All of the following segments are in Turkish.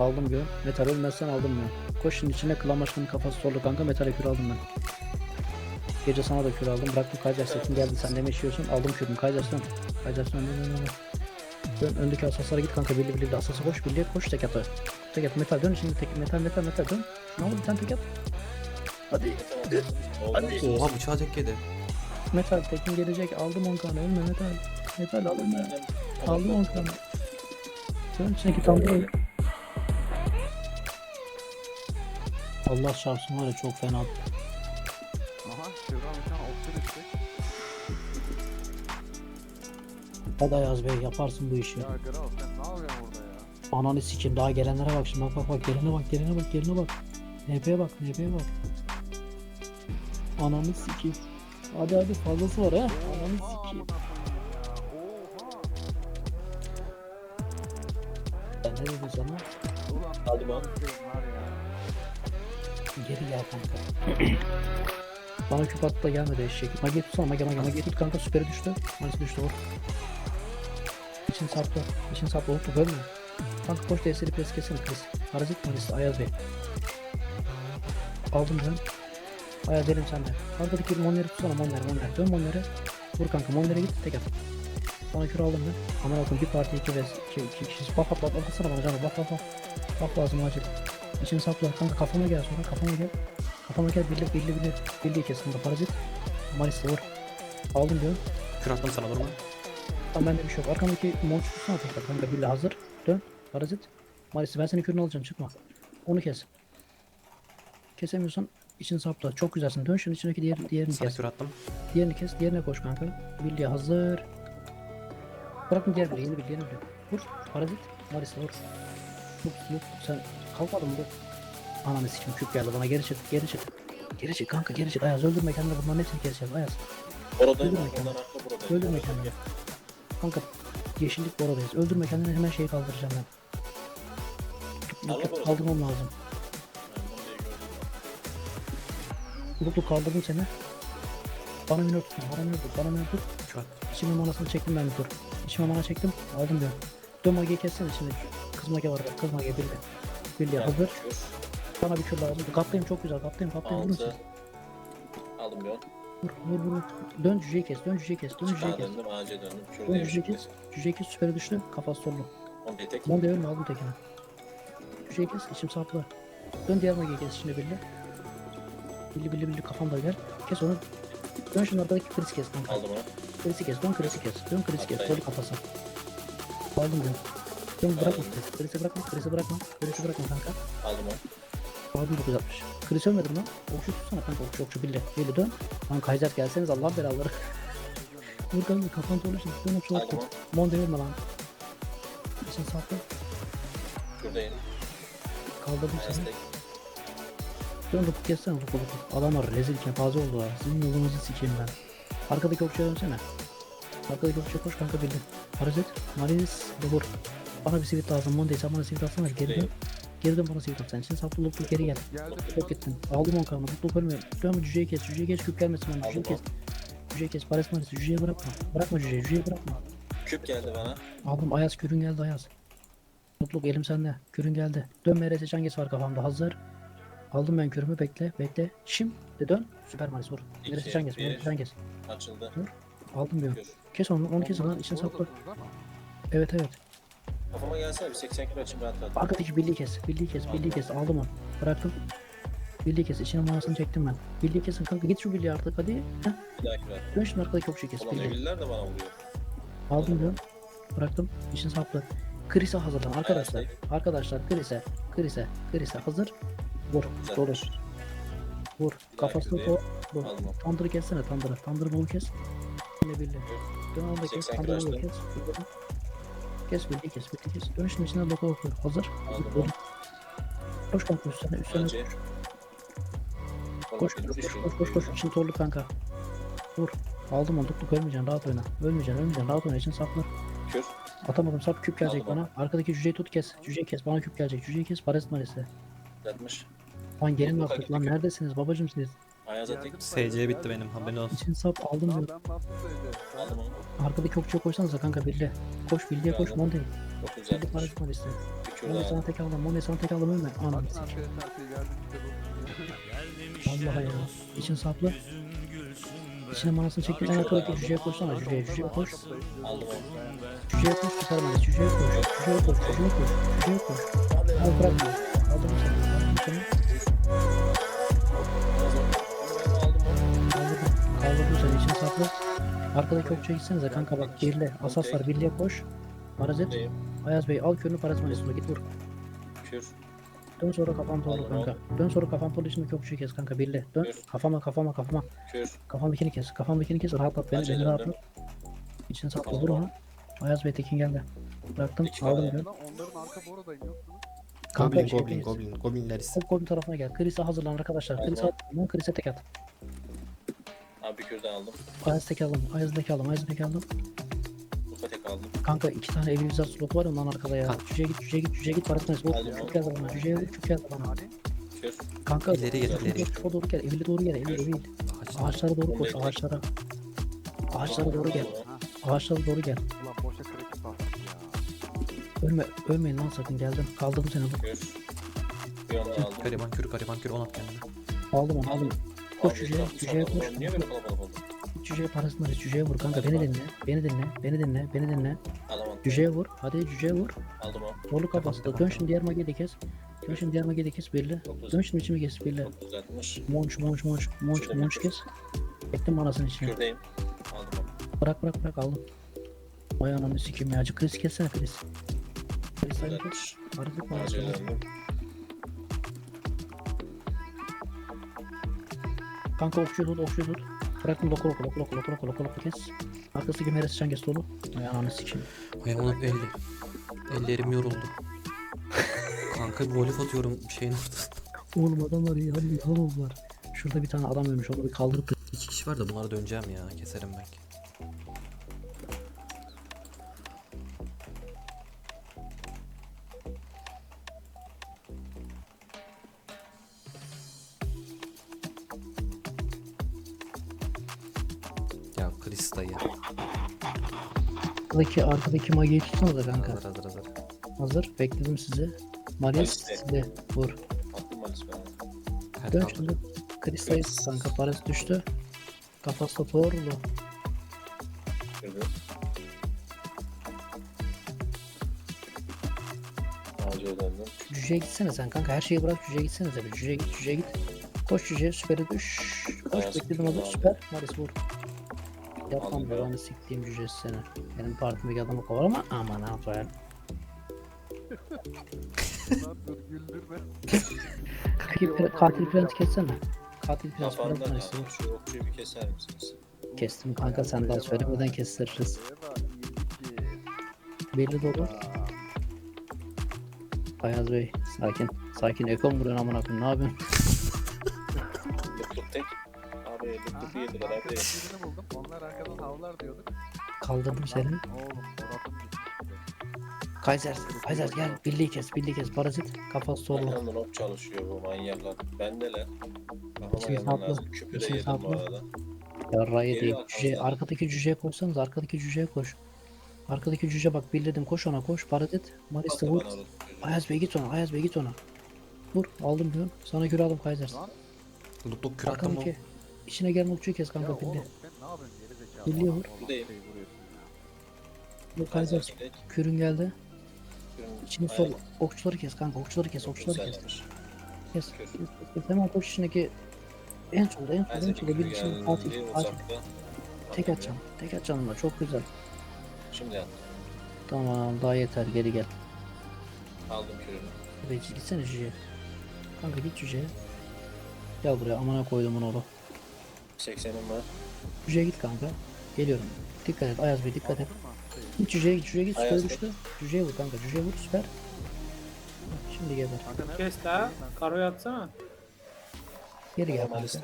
Aldım diyor. Metal ölmezsen aldım diyor. Koş şimdi içine klan başkanının kafası sordu kanka. Metale kür aldım ben. Gece sana da kür aldım. Bıraktım Kaycar setin geldi. Sen ne meşiyorsun? Aldım kürünü. Kaycar sen. Kaycar sen. Dön, öndeki asaslara git kanka. Birli birli de asası koş. Birliğe koş tek atı. Tek at. Metal dön şimdi. Tek, metal metal metal dön. Ne oldu bir tane tek at. Hadi. Hadi. Oha bıçağı tek yedi. Metal tekin gelecek. Aldım 10 kanı. Ölme metal. Metal aldım ben. Aldım 10 kanı. Dön içindeki tanrı. Allah çarpsın var ya çok fena. Aha Şevran bir tane okçu düştü. Hadi Ayaz Bey yaparsın bu işi. Ya Kral sen ne yapıyorsun orada ya? Ananı sikeyim daha gelenlere bak şimdi bak bak bak gelene bak gelene bak gelene bak. NP'ye bak NP'ye bak. Ananı sikeyim. Hadi hadi fazlası var ha. Ananı Oha sikeyim. amına koyayım ya. Oha. Ben ne dedim sana? Ulan kız var ya. Geri gel kanka. Bana küp attı da gelmedi eşek. Mage tutsana mage mage mage tut kanka süperi düştü. Manisi düştü vur. İçin saplı. İçin saplı vur bölme. Kanka koş DS'li pres kesin pres. Parazit Manisi Ayaz Bey. Aldım ben. Ayaz derim sende. Arkadaki monleri tutsana monler monler. Dön monlere. Vur kanka monlere git tek at. Bana kür aldım ben. Aman akım bir parti iki ve iki, iki kişi. Bak bak bak bak sana bana canım bak bak bak. Bak lazım acil. İçini sapla kanka kafama gel sonra kafama gel. Kafama gel birlik birlik birlik. Birliği kes kanka parazit. Maris vur. Aldım diyorum. Kür attım sana durma. Tamam bende bir şey yok. Arkamdaki monster tutsana tekrar kanka birliği hazır. Dön. Parazit. Maris ben senin kürünü alacağım çıkma. Onu kes. Kesemiyorsan içini sapla. Çok güzelsin. Dön şunun içindeki diğer, diğerini Sana kes. kür attım. Diğerini kes. Diğerine koş kanka. Birliği hazır. Bırakın diğer birliği. Yeni birliği. Yeni birliği. Vur. Parazit. Maris vur. Vur. Vur. Sen kalkmadın mı? Ananı sikim küp geldi bana. Geri çık. Geri çık. Geri çık kanka geri çık. Ayaz öldürme kendini. Bunların hepsini keseceğiz. Ayaz. Oradayım Öldürme aklı buradayım. Öldürme kendini. Kanka yeşillik boradayız. Öldürme kendini hemen şeyi kaldıracağım ben. Korusun. Kaldırmam lazım. Mutlu kaldırdım seni. Bana minör tutun. Bana minör tut. Bana minör tut. İçime manasını çektim ben bir tur. İçime mana çektim. Aldım diyorum. Dön mageyi kessene içinde. Kız mage var bak. Kız mage birli. Birli Ben hazır. Bana bir kür lazım. Kaptayım çok güzel. Kaptayım kaptayım. Vurun siz. Altı. Aldım on. Vur vur vur. Dön cüceyi kes. Dön cüceyi kes. Dön cüceyi Çıkağa kes. döndüm. Ağaca döndüm. Diye cüceyi bir kes. Cüceyi kes. Süperi düştü. Kafası sollu. On diye tek. Ben de ölme aldım tekini. Cüceyi kes. içim saplı. Dön diğer mageyi kes şimdi birli. Birli birli birli kafamda gel. Kes onu. Dön şimdi oradaki kriz kes kanka. Aldım onu. Krizi kes. Dön krizi kes. Dön krizi kes. Dön kafası. Aldım diyorum. Dön bırakma. Krizi bırakma. Krizi bırakma. Krizi bırakma kanka. Aldım onu. Aldım 960. Kriz ölmedim lan. Okçu tutsana kanka. Okçu okçu birli. Birli dön. Lan Kaiser gelseniz Allah belaları. Vur kanka kafan dolu şimdi. Dön okçu okçu. Mon devirme lan. İçin saplı. Kürdeyim. Kaldırdım seni. Dön lupuk kessene lupuk lupuk. Adamlar rezil kepaze oldu ha. Sizin yolunuzu sikeyim ben. Arkadaki okçuya dönsene. Arkadaki okçuya koş kanka bildin. Parazit, Maris, de vur. Bana bir sivit lazım. Monday sen bana sivit atsana. Geri dön. Geri dön bana sivit at sen. Şimdi saplı lupuk geri gel. Çok gittin. Aldım on kanını. Lupuk ölme. Dön cüceyi kes. Cüceyi kes. Küp gelmesin bana. Cüceyi kes. Cüceyi kes. Paris Maris. Cüceyi bırakma. Bırakma cüceyi. Cüceyi bırakma. Küp geldi bana. Aldım. Ayaz kürün geldi Ayaz. Mutluluk elim sende. Kürün geldi. Dön MRS Cengiz var kafamda. Hazır. Aldım ben kürümü. Bekle. Bekle. Şimdi dön. Süper Maris vur. MRS bir. MRS Cengiz. Açıldı. Aldım diyorum. Kes onu. Onu kes lan. İçine sapla. Evet evet. Kafama gelsene bir 80 kilo açayım rahat rahat. Arkadaki birliği kes. Birliği kes. Birliği kes. Aldım onu. Bıraktım. Birliği kes. İçine manasını çektim ben. Birliği kesin kanka. Git şu birliği artık hadi. Heh. Bir daha kür at. Dön şimdi arkadaki okçuyu kes. Ulan Birliği. evliler de bana vuruyor. Aldım diyorum. Bıraktım. İçine sapla. Krise hazırlan arkadaşlar. Arkadaşlar Krise. Krise. Krise hazır. Vur. Güzel. Dolu. Vur. Bir Kafasını daha to. Vur. Aldım onu. Tandırı kessene tandırı. Tandırı bunu kes. Yine birli. Dön onu da kes. 80 Tandırı bunu kıraçtı. kes. Kes birliği kes. Birliği kes. Dön şimdi içine loka okuyor. Hazır. Vur. onu. Koş kanka üstüne. Üstüne. Önce. Koş koş koş koş koş koş. İçin torlu kanka. Vur. Aldım onu. Tutluk ölmeyeceksin. Rahat oyna. Ölmeyeceksin. Ölmeyeceksin. Rahat oyna. İçin saplar. Kür. Atamadım. Sap küp gelecek Aldım bana. Arkadaki cüceyi tut kes. Cüceyi kes. Bana küp gelecek. Cüceyi kes. Pares maresi. Yatmış. Lan gelin Topluka artık lan. gittik. Neredesiniz babacım siz? Ayaz'a tek. Geldim. SC bitti benim haberin olsun. İçin sap aldım diyor. Aldım onu. Arkadaki okçuya koysanıza kanka belli. Koş bildiğe koş Monday. Çok güzel. Belli para çıkmadı üstüne. Monday sana tek aldım. Monday sana tek aldım ölme. Anam. Vallahi ya. İçin saplı. İçine manasını çekip ayağa koyup cüceye koşsana. Cüceye cüceye koş. Cüceye koş çıkarım hadi. Cüceye koş. Cüceye koş. Cüceye koş. Cüceye koş. Al bırakma. Aldım seni. Kaldırdım seni. İçine saplı. Arkadaki okçuya gitsenize kanka bak. Birle. Asaslar birliğe koş. Parazit. Ayaz Bey al körünü parazit malisine git vur. Kür. Dön sonra kafam Aldım, kanka. Dön sonra kafam torlu içindeki okçuyu kes kanka birle. Dön. Buyur. Kafama kafama kafama. Kür. Kafamdakini kes. Kafamdakini kes. Rahatlat beni. Beni rahatlat. İçine sapla Tamam. vurma. Ayaz Bey Tekin geldi. Bıraktım. Aldım diyor. Onların arka borodayım yoksunuz. Kanka Goblin, şey goblin, goblin, goblinleriz. Hop golün tarafına gel. Chris'e hazırlan arkadaşlar. Chris'e hazırlan. Chris'e tek at. Abi bir kür daha aldım. Ayaz tek aldım. Ayaz tek aldım. Ayaz tek aldım. Kupa tek aldım. Kanka iki tane evlizar slot var ya ondan arkada ya. Cüceye git, cüceye git, cüceye git. Parasını es. Aldım. Çok geldi bana. Vur, çok geldi bana. Kür. Kanka. İleri gel, ileri. Şuraya doğru gel. Evli doğru gel. Evli Yürü. evli. Ağaçlar. Ağaçlara doğru koş. Bekle. Ağaçlara. Ağaçlara doğru gel. Ağaçlara doğru gel. ulan boşa kritik bastım ya. Ölme, ölmeyin lan sakın geldim. Kaldırdım seni. Kür. Bir onu aldım. Gariban kür, gariban kür, on at kendine. Aldım onu aldım. Koş cüceye, cüceye koş. Niye böyle kalabalık oldu? Cüceye parasını ver. Cüceye vur kanka. Beni dinle. Beni dinle. Beni dinle. Beni dinle. Cüceye vur. Hadi cüceye vur. Aldım o. Torlu kafası da. Dön şimdi diğer mageyi de kes. Dön şimdi diğer mageyi de kes. Dokuz. Dön şimdi içimi kes. 960. Monç monç monç monç monç kes. Ektim manasını içine. Kürdeyim. Aldım onu. Bırak bırak bırak aldım. Vay ananı sikeyim ya. Acı kriz kessene kriz. Kriz hadi kes. 960. Parazit Kanka okçuyu tut okçuyu tut. Bıraktım loku loku loku loku loku loku loku loku kes. Arkasındaki meresi can kes dolu. Vay ananı sikeyim. Ay onun elli. Ellerim yoruldu. Kanka golf atıyorum şeyin ortasında. Oğlum adamlar iyi hadi bir oldular. Şurada bir tane adam ölmüş onu bir kaldırıp İki kişi var da bunlara döneceğim ya. Keserim belki. Arkadaki arkadaki magiyi tutsana da kanka. Hazır hazır hazır. Hazır bekledim sizi. Marius Hadi. size vur. Attım Malis ben. Hadi Dön şimdi. Kristayız kanka parası düştü. Kafası. Acele döndüm. Cüceye gitsene sen kanka her şeyi bırak cüceye gitsene tabii. Cüceye git cüceye git. Koş cüceye süperi düş. Koş bekledim hazır süper. Maris vur. Yapmam ben de siktiğim cücesi seni. Benim partimdeki adamı kovar ama aman ne yapayım. Lan dur güldürme. Katil, katil prens kessene. Katil prens Kafamda kaldı. vur. Şu okçuyu bir keser misiniz? Kestim kanka sen daha söylemeden kestiririz. Eyvah ki. Belli dolu. Aa, Ayaz Bey sakin. Sakin eko mu vuruyorsun amına koyayım ne yapıyorsun? Tek. Lık aha, arkada abi. birini buldum. Onlar arkadan havlar diyorduk. Kaldırdım seni. Oğlum Murat'ım. Kaiser, Kaiser gel birliği kes, birliği kes. Parazit kafası sorulu. Arkamdan ok çalışıyor bu manyaklar. Bendeler. Kafama İçin gelmem saplı. lazım. Küpü de İçin yedim bu saplı. arada. Yarrayı Geliyor değil. arkamızdan. Cüce, arkadaki cüceye koşsanız arkadaki cüceye koş. Arkadaki cüce bak birledim koş ona koş. Parazit. Maris de Atla vur. bana. Ayaz Bey git ona, Ayaz Bey git ona. Vur aldım diyorum. Sana göre aldım Kaiser. Lan Lutluk kür attım mı? Arkamdaki. İçine gelme uçuyu kes kanka birliği. sen ne yapıyorsun geri zekalı. Buradayım. vuruyorsun ya. Kürün geldi. Kürün İçini sol. ayağı Okçuları kes kanka. Okçuları kes. Okçuları kes. yükselmiş. Kes. kes, Kür. kes, kes. Hemen koş içindeki en solda en solda en solda bir içinde geldi. Katil. Uzakta. Tek atacağım. Tek atacağım da çok güzel. Şimdi attım. Tamam daha yeter geri gel. Aldım kürünü. Beci gitsene cüceye. Kanka git cüceye. Gel buraya amına koydum onu oğlum. 80'im var. Cüceye git kanka. Geliyorum. Dikkat et Ayaz Bey dikkat et. Git cüceye git cüceye git süper Ayaz Bey. Cüceye vur kanka cüceye vur süper. Şimdi geber. Kes daha. Karoya atsana. Geri gel Ama kanka.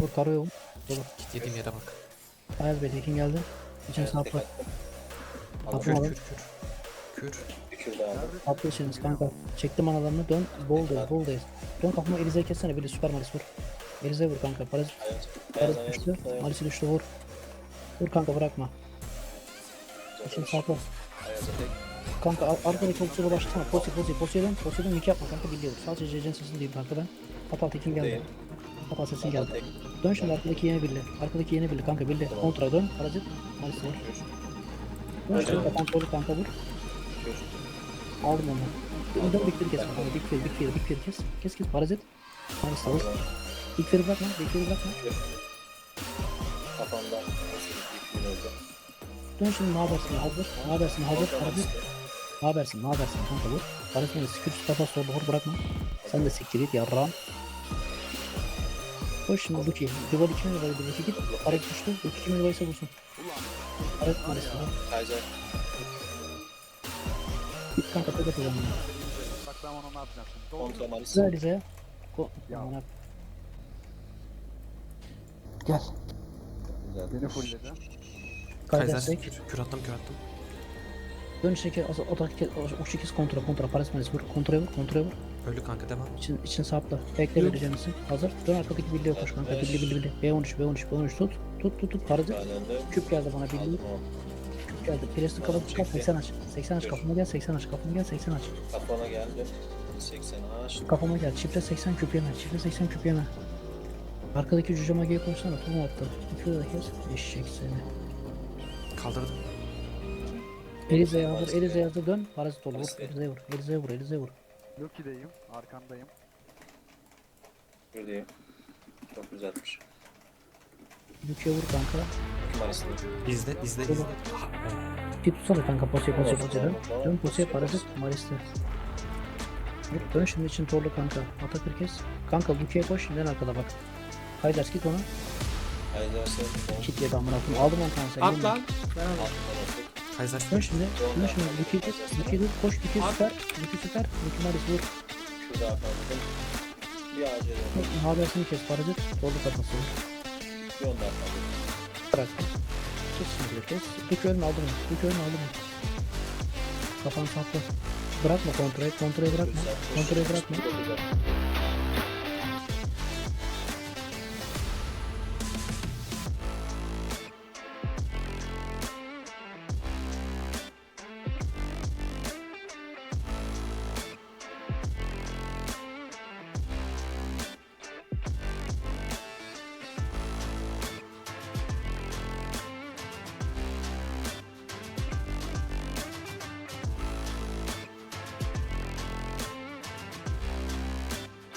Vur karoya vur. Git yediğim yere bak. Ayaz Bey tekin geldi. İçin attım. Saplı Kür alın. kür kür. Kür. Bir daha kanka. Çektim analarını dön. Boldayız boldayız. Dön kafama Elize'yi kessene biri süper malis vur. Elize vur kanka. Parazit ayaz. düştü. Malisi düştü vur. Vur kanka bırakma. Ayaz'a tek. Kanka ar- arkadaki okçuya başlasana. Posi posi posiye dön. Posiye dön. Yük yapma kanka biliyorum. Sadece CC'nin sesini duyayım kanka ben. Fatal tekin geldi. Fatal sesin geldi. Dön şimdi arkadaki yeni birli. Arkadaki yeni birli kanka birli. Kontra dön. Parazit. Maalesef. Kür. Dön şimdi kontrolü kanka vur. Aldım onu. Dön big kes kanka. Big bir big bir big bir kes. Kes kes parazit. Maalesef vur. Bir bırakma. Bir bırakma. Kafamda. Dön şimdi ne habersin hazır. Ne habersin hazır. Maris'te. Ne habersin ne habersin kanka. Parazit beni sikür kafa sol vur bırakma. Sen de siktir git yarrağım. Koş şimdi Luki. Duvar 2 mi var? Luki git. Parazit düştü. Luki 2 mi varsa vursun. Parazit maalesef. Kaiser. Git kanka tek atacağım bunu. Bak ben onu ne yapacağım şimdi. Doğru. Kontra Maris. Güzel Rize'ye. Ko Ya. Gel. Beni fullledi. Kaiser Kaybetsek. kür, kür attım kür attım. Dön içindeki o o dakika o şekil kontra kontra Paris Maris vur. Kontraya vur kontraya vur. Öldü kanka devam. İçin, için sapla. Bekle vereceğimizi. Hazır. Dön arkadaki birliğe koş kanka. Birli birli birli. B13 B13 B13 tut. Tut tut tut. Parazit. Küp geldi bana birliği. O. Küp geldi. Presli kapatıp çıkar 80 aç. 80 aç kafama gel 80 aç. Kafama gel 80 aç. Kafana geldim. 80 aç. Kafama gel. Çifte 80 küp yeme. Çifte 80 küp yeme. Arkadaki cüce magiye koşsana. Tüm attı. İki de kes. Eşek seni. Kaldırdım. Elize'ye hazır. Elize'ye hazır. Dön. Parazit ol. Vur. Elize'ye vur. Elize'ye vur. Elize'ye vur. Loki'deyim. Arkandayım. Buradayım. Çok güzelmiş. Lükeye vur kanka. Maris'te. İzle izle izle. Bir tutsana kanka posiye Tamam, posiye dön. tamam, Dön tamam, posiye, parazit. Maris'te. Dön şimdi için torlu kanka. Atakür kes. Kanka Luke'ye koş. Şimdiden arkada bak. Haydars git ona. Kaiser'se. Kit yedi amına koyayım. Aldım onu kanka. sen, At lan. Otur. Kaiser Dön şimdi. Dön şimdi. Luke'ye kes. Luke'ye dur. Koş Luke süper. Luke süper. Luke Maris vur. Şurada kaldım. Bir acele. Habersini kes. Parazit. Torlu kafası vur. Bir kaldım. Bırak. Kes şimdi kes. Luke ölme aldım. Luke ölme aldım. Kafanı sapla. Bırakma kontrolü. Kontrolü bırakma. Kontrolü bırakma. Çok güzel.